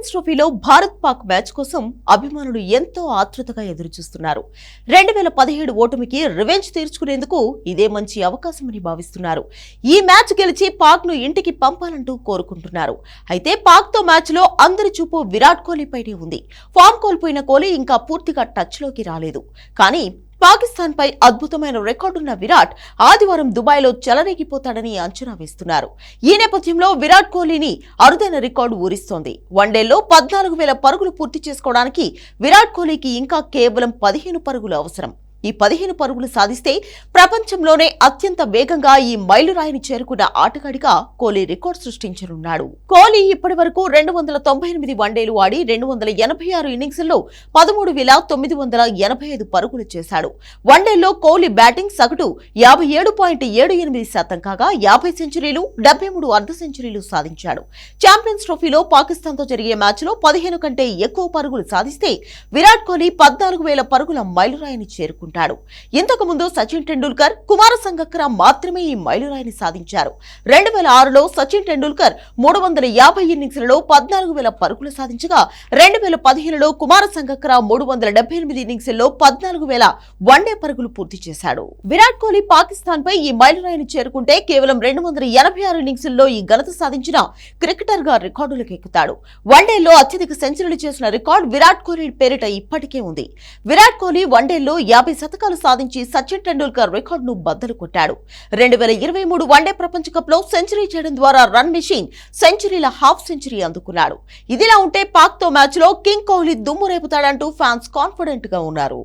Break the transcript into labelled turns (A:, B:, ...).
A: Champions ట్రోఫీలో Bharat Pak match కోసం అభిమానులు ఎంతో ఆతృతగా ఎదురుచూస్తున్నారు. రెండు వేల పదిహేడు ఓటమికి రివెంజ్ తీర్చుకునేందుకు ఇదే మంచి అవకాశమని భావిస్తున్నారు. ఈ మ్యాచ్ గెలిచి పాక్ను ఇంటికి పంపాలంటూ కోరుకుంటున్నారు. అయితే పాక్తో మ్యాచ్లో అందరి చూపు విరాట్ కోహ్లీపైనే ఉంది. ఫామ్ కోల్పోయిన కోహ్లీ ఇంకా పూర్తిగా టచ్లోకి రాలేదు. కానీ పాకిస్తాన్ పై అద్భుతమైన రికార్డున్న విరాట్ ఆదివారం దుబాయ్లో చెలరేగిపోతాడని అంచనా వేస్తున్నారు. ఈ నేపథ్యంలో విరాట్ కోహ్లీని అరుదైన రికార్డు ఊరిస్తోంది. వన్డేలో పద్నాలుగు వేల పరుగులు పూర్తి చేసుకోవడానికి విరాట్ కోహ్లీకి ఇంకా కేవలం పదిహేను పరుగులు అవసరం. ఈ పదిహేను పరుగులు సాధిస్తే ప్రపంచంలోనే అత్యంత వేగంగా ఈ మైలురాయిని చేరుకున్న ఆటగాడిగా కోహ్లీ రికార్డు సృష్టించనున్నాడు. కోహ్లీ ఇప్పటి వరకు రెండు వందల తొంభై ఎనిమిది వన్డేలు ఆడి రెండు వందల ఎనభై ఆరు ఇన్నింగ్స్లో పదమూడు వేల తొమ్మిది వందల ఎనభై ఐదు పరుగులు చేశాడు. వన్డేల్లో కోహ్లీ బ్యాటింగ్ సగటు యాభై ఏడు పాయింట్ ఏడు ఎనిమిది శాతం కాగా యాభై సెంచరీలు డెబ్బై మూడు అర్ధ సెంచరీలు సాధించాడు. ఛాంపియన్స్ ట్రోఫీలో పాకిస్తాన్తో జరిగే మ్యాచ్లో పదిహేను కంటే ఎక్కువ పరుగులు సాధిస్తే విరాట్ కోహ్లీ పద్నాలుగు వేల పరుగుల మైలురాయిని చేరుకుంటాడు ఇంతకు ముందు సచిన్ టెండూల్కర్ కుమార సంగక్కర మాత్రమే ఈ మైలురాయిని సాధించారు. రెండు వేల ఆరులో సచిన్ టెండూల్కర్ మూడు వందల యాభై ఇన్నింగ్స్లలో పద్నాలుగు వేల పరుగులు సాధించగా రెండు వేల పదిహేనులో కుమార సంగక్కర మూడు వందల డెబ్బై ఎనిమిది ఇన్నింగ్స్లో పద్నాలుగు వేల వన్డే పరుగులు పూర్తి చేశాడు. విరాట్ కోహ్లీ పాకిస్తాన్ పై ఈ మైలురాయిని చేరుకుంటే కేవలం రెండు వందల ఎనభై ఆరు ఇన్నింగ్స్లో ఈ ఘనత సాధించిన క్రికెటర్గా రికార్డులకు ఎక్కుతాడు. వన్డేలో అత్యధిక సెంచరీలు చేసిన రికార్డు విరాట్ కోహ్లీ పేరిట ఇప్పటికే ఉంది. విరాట్ కోహ్లీ వన్డేలో యాభై శతకాలు సాధించి సచిన్ టెండూల్కర్ రికార్డును బద్దలు కొట్టాడు. రెండు వేల ఇరవై మూడు వన్డే ప్రపంచ కప్లో సెంచరీ చేయడం ద్వారా రన్ మెషిన్ సెంచరీల హాఫ్ సెంచరీ అందుకున్నాడు. ఇదిలా ఉంటే పాక్తో కింగ్ కోహ్లీ దుమ్ము రేపుతాడంటూ ఫ్యాన్స్ కాన్ఫిడెంట్గా ఉన్నారు.